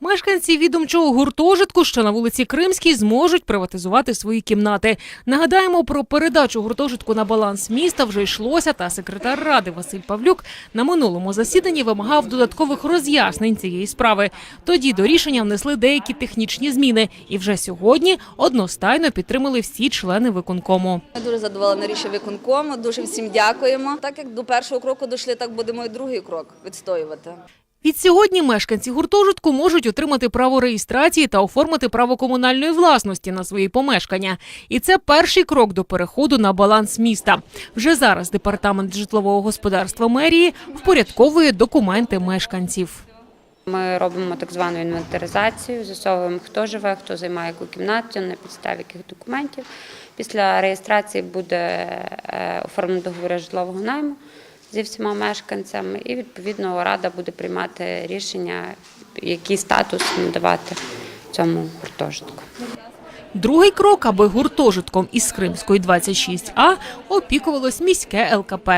Мешканці відомчого гуртожитку, що на вулиці Кримській, зможуть приватизувати свої кімнати. Нагадаємо, про передачу гуртожитку на баланс міста вже йшлося, та секретар ради Василь Павлюк на минулому засіданні вимагав додаткових роз'яснень цієї справи. Тоді до рішення внесли деякі технічні зміни, і вже сьогодні одностайно підтримали всі члени виконкому. Ми дуже задоволені рішенням виконкому, дуже всім дякуємо. Так як до першого кроку дійшли, так будемо і другий крок відстоювати. Відсьогодні мешканці гуртожитку можуть отримати право реєстрації та оформити право комунальної власності на свої помешкання. І це перший крок до переходу на баланс міста. Вже зараз департамент житлового господарства мерії впорядковує документи мешканців. Ми робимо так звану інвентаризацію, з'ясовуємо, хто живе, хто займає яку кімнату, на підставі яких документів. Після реєстрації буде е, оформлено договори житлового найму зі всіма мешканцями, і відповідно рада буде приймати рішення, який статус надавати цьому гуртожитку. Другий крок, аби гуртожитком із Кримської 26А опікувалось міське ЛКП.